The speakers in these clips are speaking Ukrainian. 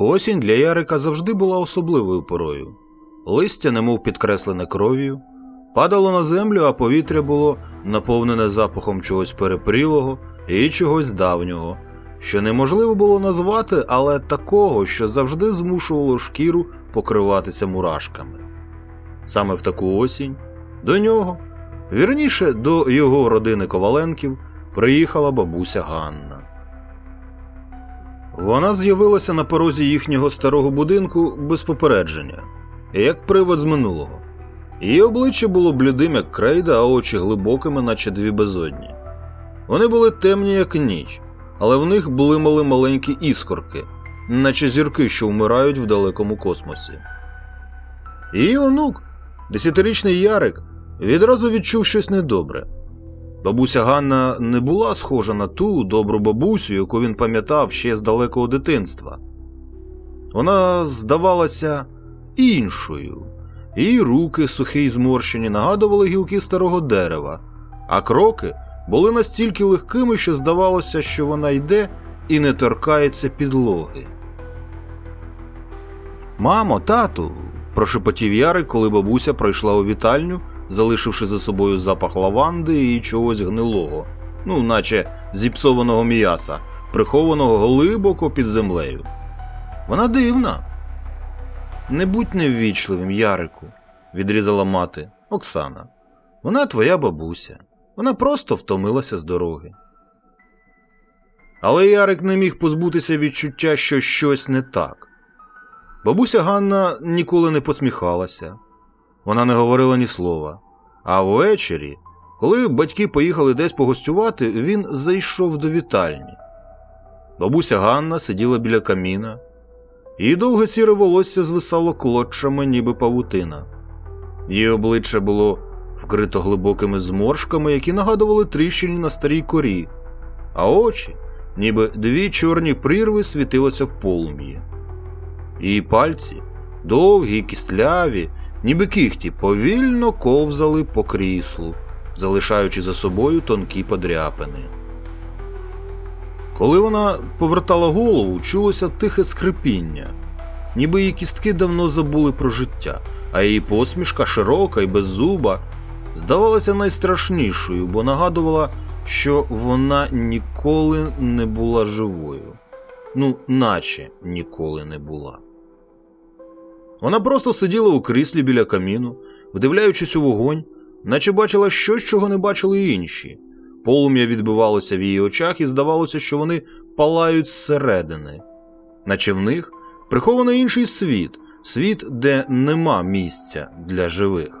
Осінь для Ярика завжди була особливою порою. Листя, немов підкреслене кров'ю, падало на землю, а повітря було наповнене запахом чогось перепрілого і чогось давнього, що неможливо було назвати, але такого, що завжди змушувало шкіру покриватися мурашками. Саме в таку осінь до нього, вірніше до його родини Коваленків, приїхала бабуся Ганна. Вона з'явилася на порозі їхнього старого будинку без попередження, як привид з минулого. Її обличчя було блідим, як крейда, а очі глибокими, наче дві безодні. Вони були темні, як ніч, але в них блимали маленькі іскорки, наче зірки, що вмирають в далекому космосі. Її онук, десятирічний Ярик, відразу відчув щось недобре. Бабуся Ганна не була схожа на ту добру бабусю, яку він пам'ятав ще з далекого дитинства. Вона здавалася іншою. Її руки, сухі й зморщені, нагадували гілки старого дерева, а кроки були настільки легкими, що здавалося, що вона йде і не торкається підлоги. Мамо, тату. прошепотів Ярик, коли бабуся пройшла у вітальню, залишивши за собою запах лаванди і чогось гнилого, ну, наче зіпсованого м'яса, прихованого глибоко під землею. Вона дивна. Не будь неввічливим, Ярику, відрізала мати Оксана. Вона твоя бабуся. Вона просто втомилася з дороги. Але Ярик не міг позбутися відчуття, що щось не так. Бабуся Ганна ніколи не посміхалася, вона не говорила ні слова. А ввечері, коли батьки поїхали десь погостювати, він зайшов до вітальні. Бабуся Ганна сиділа біля каміна, її довге сіре волосся звисало клоччами, ніби павутина. Її обличчя було вкрито глибокими зморшками, які нагадували тріщини на старій корі, а очі, ніби дві чорні прірви, світилися в полум'ї. Її пальці, довгі й кістляві, ніби кіхті, повільно ковзали по кріслу, залишаючи за собою тонкі подряпини. Коли вона повертала голову, чулося тихе скрипіння, ніби її кістки давно забули про життя, а її посмішка широка і беззуба здавалася найстрашнішою, бо нагадувала, що вона ніколи не була живою. Ну, наче ніколи не була. Вона просто сиділа у кріслі біля каміну, вдивляючись у вогонь, наче бачила щось, чого не бачили інші. Полум'я відбивалося в її очах, і здавалося, що вони палають зсередини, наче в них прихований інший світ, світ, де нема місця для живих.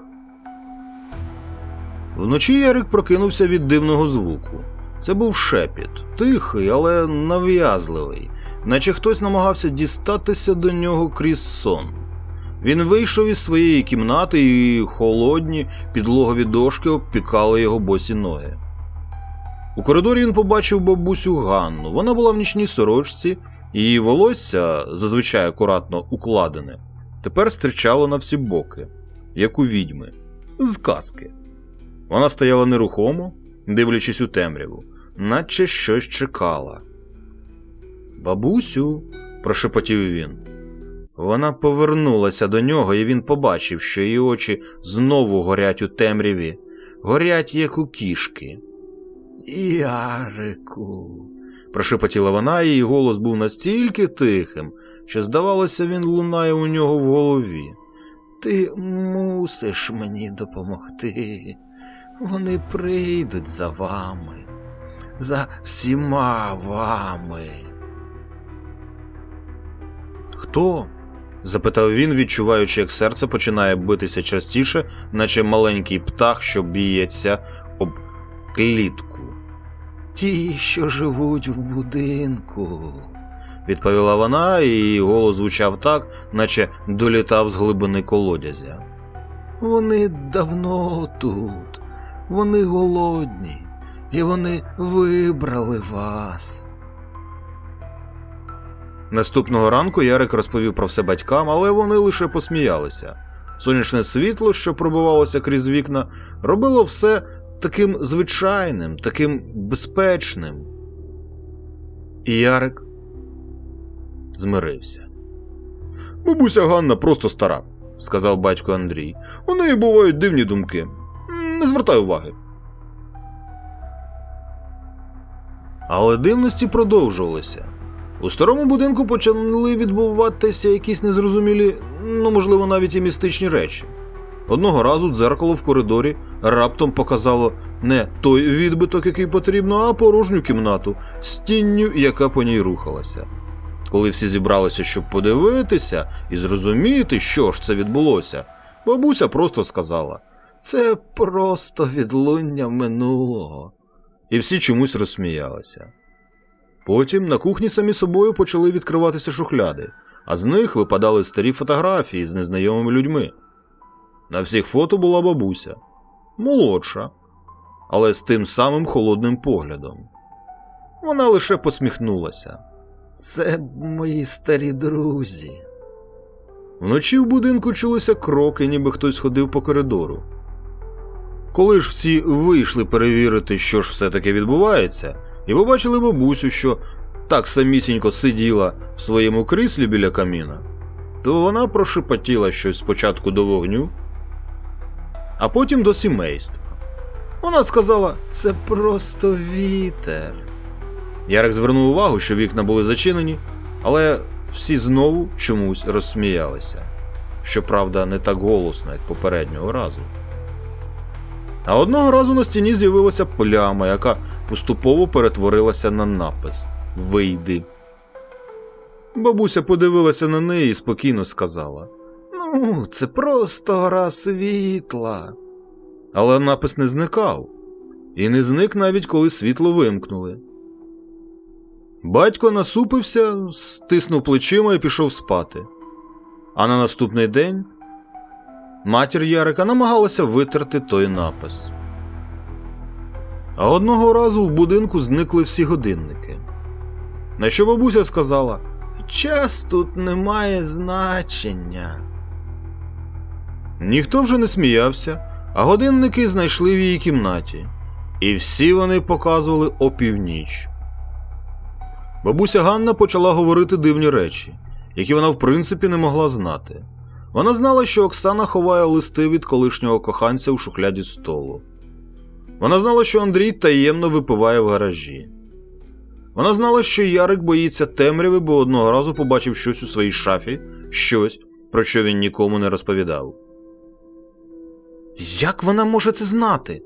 Вночі Ярик прокинувся від дивного звуку. Це був шепіт, тихий, але нав'язливий, наче хтось намагався дістатися до нього крізь сон. Він вийшов із своєї кімнати, і холодні підлогові дошки обпікали його босі ноги. У коридорі він побачив бабусю Ганну. Вона була в нічній сорочці, її волосся, зазвичай акуратно укладене, тепер стирчало на всі боки, як у відьми, з казки. Вона стояла нерухомо, дивлячись у темряву, наче щось чекала. Бабусю, прошепотів він. Вона повернулася до нього, і він побачив, що її очі знову горять у темряві, горять, як у кішки. Ярику. прошепотіла вона, і її голос був настільки тихим, що, здавалося, він лунає у нього в голові. Ти мусиш мені допомогти. Вони прийдуть за вами, за всіма вами. Хто? Запитав він, відчуваючи, як серце починає битися частіше, наче маленький птах, що б'ється об клітку. Ті, що живуть в будинку, відповіла вона, і її голос звучав так, наче долітав з глибини колодязя. Вони давно тут, вони голодні, і вони вибрали вас. Наступного ранку Ярик розповів про все батькам, але вони лише посміялися. Сонячне світло, що пробивалося крізь вікна, робило все таким звичайним, таким безпечним. І Ярик змирився. Бабуся Ганна просто стара, сказав батько Андрій. У неї бувають дивні думки. Не звертай уваги. Але дивності продовжувалися. У старому будинку почали відбуватися якісь незрозумілі, ну можливо, навіть і містичні речі. Одного разу дзеркало в коридорі раптом показало не той відбиток, який потрібно, а порожню кімнату з тінню, яка по ній рухалася. Коли всі зібралися, щоб подивитися і зрозуміти, що ж це відбулося, бабуся просто сказала: Це просто відлуння минулого. І всі чомусь розсміялися. Потім на кухні самі собою почали відкриватися шухляди, а з них випадали старі фотографії з незнайомими людьми. На всіх фото була бабуся, молодша, але з тим самим холодним поглядом. Вона лише посміхнулася. Це мої старі друзі. Вночі в будинку чулися кроки, ніби хтось ходив по коридору. Коли ж всі вийшли перевірити, що ж все-таки відбувається, і побачили бабусю, що так самісінько сиділа в своєму кріслі біля каміна, то вона прошепотіла щось спочатку до вогню, а потім до сімейства. Вона сказала: це просто вітер. Ярик звернув увагу, що вікна були зачинені, але всі знову чомусь розсміялися. Щоправда, не так голосно, як попереднього разу. А одного разу на стіні з'явилася пляма, яка поступово перетворилася на напис Вийди. Бабуся подивилася на неї і спокійно сказала: Ну, це просто гра світла. Але напис не зникав, і не зник навіть коли світло вимкнули. Батько насупився, стиснув плечима і пішов спати. А на наступний день матір Ярика намагалася витерти той напис. А одного разу в будинку зникли всі годинники. На що бабуся сказала: Час тут не має значення. Ніхто вже не сміявся, а годинники знайшли в її кімнаті, і всі вони показували опівніч. Бабуся Ганна почала говорити дивні речі, які вона в принципі не могла знати. Вона знала, що Оксана ховає листи від колишнього коханця у шухляді столу. Вона знала, що Андрій таємно випиває в гаражі. Вона знала, що Ярик боїться темряви, бо одного разу побачив щось у своїй шафі, щось, про що він нікому не розповідав. Як вона може це знати?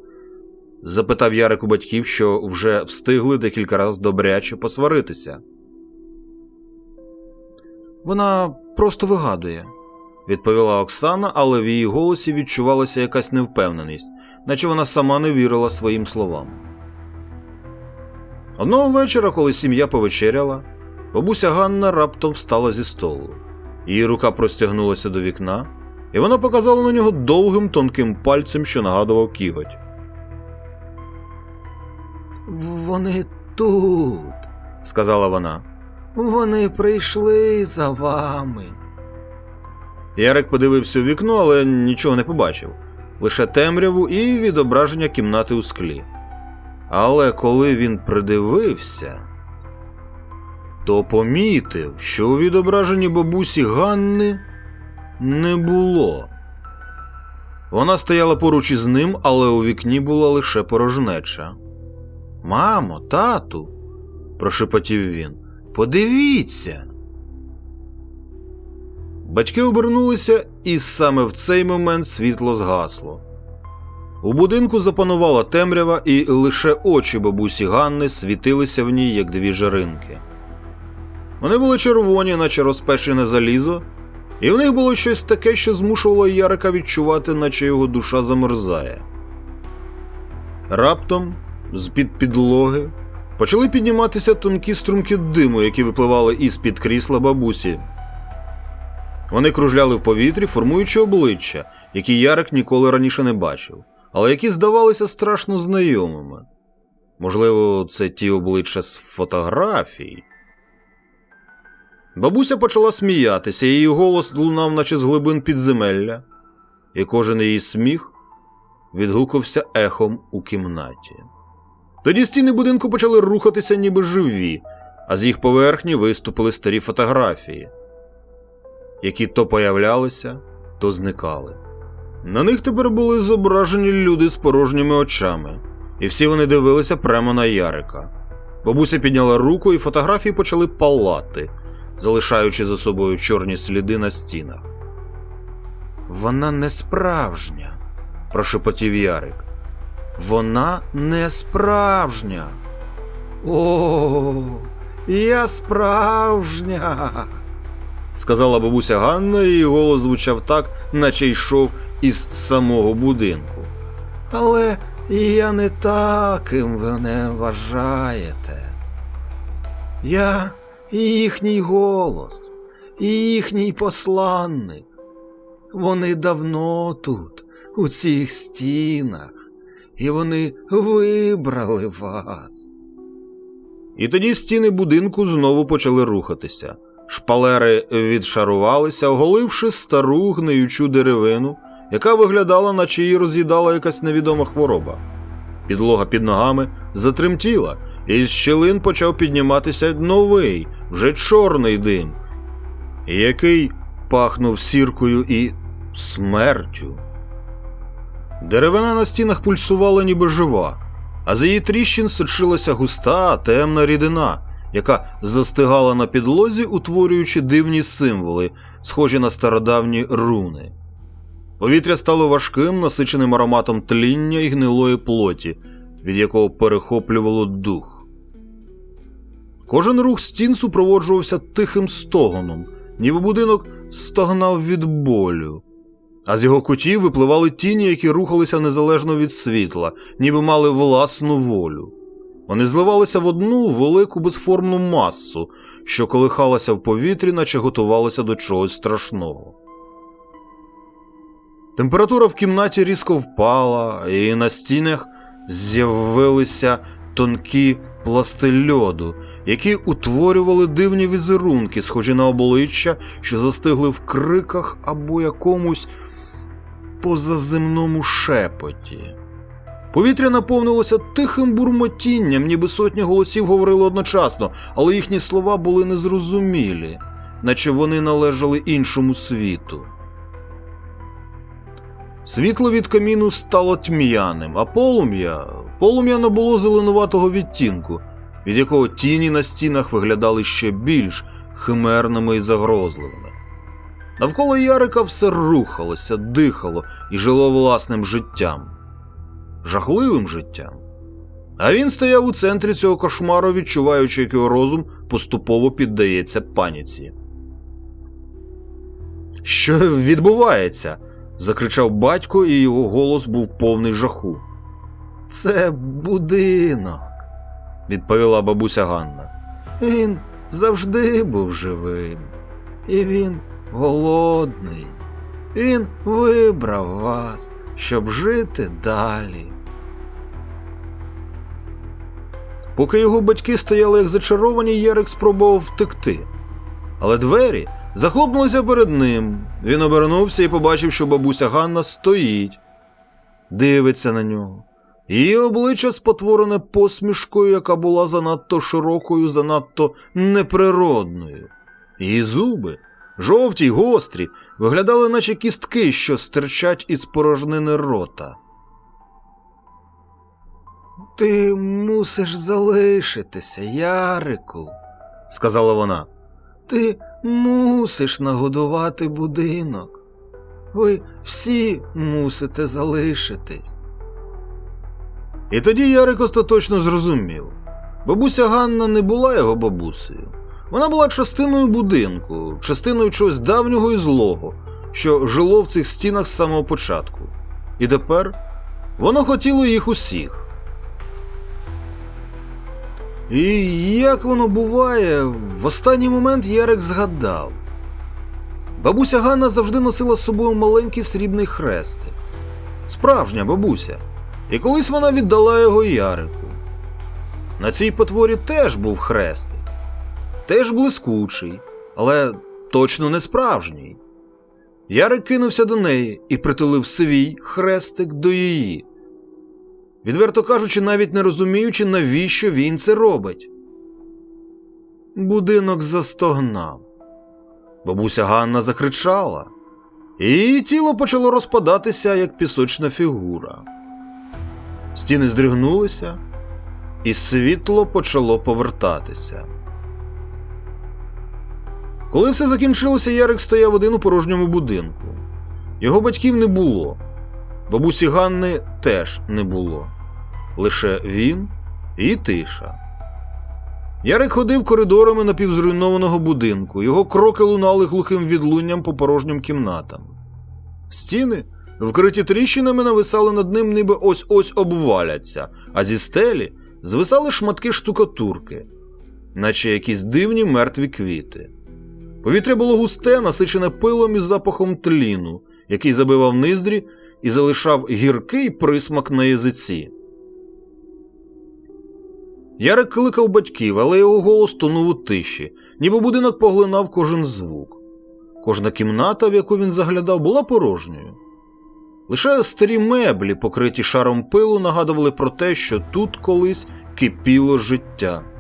запитав Ярик у батьків, що вже встигли декілька разів добряче посваритися. Вона просто вигадує, відповіла Оксана, але в її голосі відчувалася якась невпевненість, наче вона сама не вірила своїм словам. Одного вечора, коли сім'я повечеряла, бабуся Ганна раптом встала зі столу. Її рука простягнулася до вікна, і вона показала на нього довгим тонким пальцем, що нагадував кіготь. Вони тут, сказала вона. Вони прийшли за вами. Ярик подивився у вікно, але нічого не побачив лише темряву і відображення кімнати у склі. Але коли він придивився, то помітив, що у відображенні бабусі Ганни не було. Вона стояла поруч із ним, але у вікні була лише порожнеча. Мамо, тату, прошепотів він, подивіться. Батьки обернулися, і саме в цей момент світло згасло. У будинку запанувала темрява, і лише очі бабусі Ганни світилися в ній, як дві жаринки. Вони були червоні, наче розпечене залізо, і в них було щось таке, що змушувало Ярика відчувати, наче його душа замерзає. Раптом, з-під підлоги, почали підніматися тонкі струмки диму, які випливали із-під крісла бабусі. Вони кружляли в повітрі, формуючи обличчя, які Ярик ніколи раніше не бачив, але які здавалися страшно знайомими. Можливо, це ті обличчя з фотографій. Бабуся почала сміятися, її голос лунав, наче з глибин підземелля, і кожен її сміх відгукався ехом у кімнаті. Тоді стіни будинку почали рухатися, ніби живі, а з їх поверхні виступили старі фотографії. Які то появлялися, то зникали. На них тепер були зображені люди з порожніми очами, і всі вони дивилися прямо на Ярика. Бабуся підняла руку, і фотографії почали палати, залишаючи за собою чорні сліди на стінах. Вона не справжня, прошепотів Ярик. Вона не справжня. О, я справжня. Сказала бабуся Ганна, і її голос звучав так, наче йшов із самого будинку. Але я не таким ви не вважаєте. Я їхній голос, їхній посланник. Вони давно тут, у цих стінах, і вони вибрали вас. І тоді стіни будинку знову почали рухатися. Шпалери відшарувалися, оголивши стару гниючу деревину, яка виглядала, наче її роз'їдала якась невідома хвороба. Підлога під ногами затремтіла, і з щілин почав підніматися новий, вже чорний дим, який пахнув сіркою і смертю. Деревина на стінах пульсувала ніби жива, а за її тріщин сочилася густа, темна рідина, яка застигала на підлозі, утворюючи дивні символи, схожі на стародавні руни. Повітря стало важким, насиченим ароматом тління і гнилої плоті, від якого перехоплювало дух. Кожен рух стін супроводжувався тихим стогоном, ніби будинок стогнав від болю. А з його кутів випливали тіні, які рухалися незалежно від світла, ніби мали власну волю. Вони зливалися в одну велику безформну масу, що колихалася в повітрі, наче готувалася до чогось страшного. Температура в кімнаті різко впала, і на стінах з'явилися тонкі пласти льоду, які утворювали дивні візерунки, схожі на обличчя, що застигли в криках або якомусь позаземному шепоті. Повітря наповнилося тихим бурмотінням, ніби сотні голосів говорили одночасно, але їхні слова були незрозумілі, наче вони належали іншому світу. Світло від каміну стало тьмяним, а полум'я полум'я набуло зеленуватого відтінку, від якого тіні на стінах виглядали ще більш химерними і загрозливими. Навколо Ярика все рухалося, дихало і жило власним життям, жахливим життям. А він стояв у центрі цього кошмару, відчуваючи, як його розум поступово піддається паніці. Що відбувається? закричав батько, і його голос був повний жаху. Це будинок, відповіла бабуся Ганна. Він завжди був живим, і він голодний. Він вибрав вас, щоб жити далі. Поки його батьки стояли як зачаровані, Ярик спробував втекти. Але двері захлопнулися перед ним. Він обернувся і побачив, що бабуся Ганна стоїть, дивиться на нього. Її обличчя спотворене посмішкою, яка була занадто широкою, занадто неприродною. Її зуби, жовті й гострі, виглядали, наче кістки, що стирчать із порожнини рота. Ти мусиш залишитися, Ярику, сказала вона. Ти мусиш нагодувати будинок. Ви всі мусите залишитись. І тоді Ярик остаточно зрозумів. Бабуся Ганна не була його бабусею. Вона була частиною будинку, частиною чогось давнього і злого, що жило в цих стінах з самого початку. І тепер воно хотіло їх усіх. І як воно буває, в останній момент Ярик згадав. Бабуся Ганна завжди носила з собою маленький срібний хрестик. Справжня бабуся. І колись вона віддала його Ярику. На цій потворі теж був хрестик, теж блискучий, але точно не справжній. Ярик кинувся до неї і притулив свій хрестик до її. Відверто кажучи, навіть не розуміючи, навіщо він це робить. Будинок застогнав. Бабуся Ганна закричала, і її тіло почало розпадатися, як пісочна фігура. Стіни здригнулися, і світло почало повертатися. Коли все закінчилося, Ярик стояв один у порожньому будинку. Його батьків не було, бабусі Ганни теж не було. Лише він і тиша. Ярик ходив коридорами напівзруйнованого будинку, його кроки лунали глухим відлунням по порожнім кімнатам. Стіни, вкриті тріщинами, нависали над ним, ніби ось ось обваляться, а зі стелі звисали шматки штукатурки, наче якісь дивні мертві квіти. Повітря було густе, насичене пилом і запахом тліну, який забивав низдрі і залишав гіркий присмак на язиці. Ярик кликав батьків, але його голос тонув у тиші, ніби будинок поглинав кожен звук. Кожна кімната, в яку він заглядав, була порожньою. Лише старі меблі, покриті шаром пилу, нагадували про те, що тут колись кипіло життя.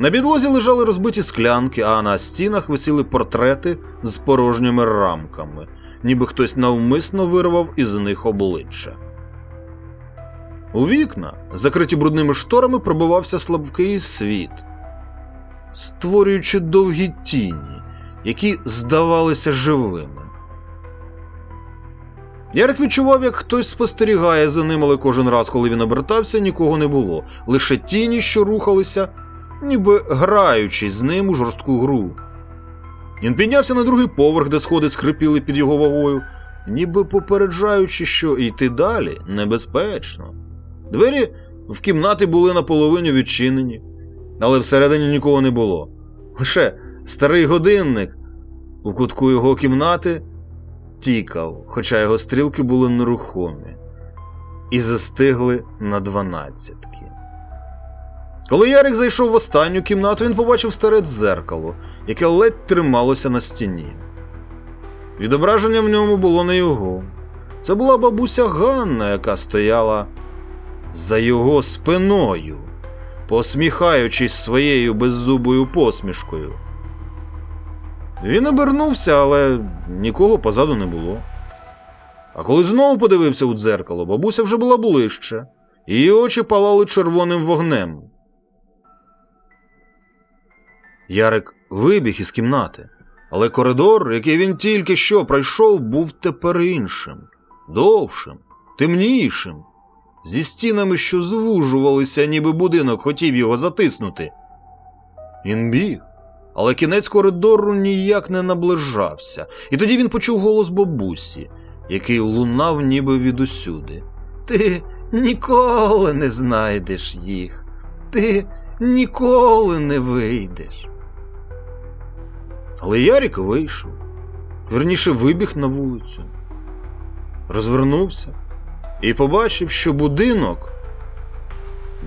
На підлозі лежали розбиті склянки, а на стінах висіли портрети з порожніми рамками, ніби хтось навмисно вирвав із них обличчя. У вікна, закриті брудними шторами, пробивався слабкий світ, створюючи довгі тіні, які здавалися живими. Ярик відчував, як хтось спостерігає за ним, але кожен раз, коли він обертався, нікого не було, лише тіні, що рухалися, ніби граючись з ним у жорстку гру. Він піднявся на другий поверх, де сходи скрипіли під його вагою, ніби попереджаючи, що йти далі небезпечно. Двері в кімнати були наполовину відчинені, але всередині нікого не було. Лише старий годинник у кутку його кімнати тікав, хоча його стрілки були нерухомі, і застигли на дванадцятки. Коли Ярик зайшов в останню кімнату, він побачив старе дзеркало, яке ледь трималося на стіні. Відображення в ньому було не його. Це була бабуся Ганна, яка стояла за його спиною, посміхаючись своєю беззубою посмішкою. Він обернувся, але нікого позаду не було. А коли знову подивився у дзеркало, бабуся вже була ближче, її очі палали червоним вогнем. Ярик вибіг із кімнати, але коридор, який він тільки що пройшов, був тепер іншим, довшим, темнішим, зі стінами, що звужувалися, ніби будинок хотів його затиснути. Він біг, але кінець коридору ніяк не наближався, і тоді він почув голос бабусі, який лунав ніби відусюди. Ти ніколи не знайдеш їх, ти ніколи не вийдеш. Але Ярик вийшов, верніше вибіг на вулицю, розвернувся і побачив, що будинок.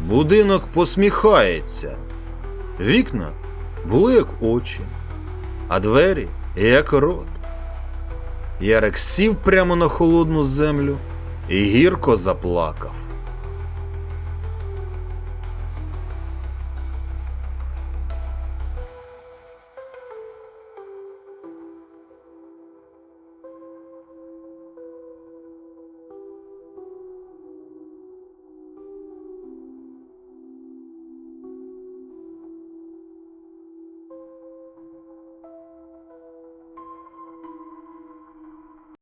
Будинок посміхається. Вікна були як очі, а двері як рот. Ярик сів прямо на холодну землю і гірко заплакав.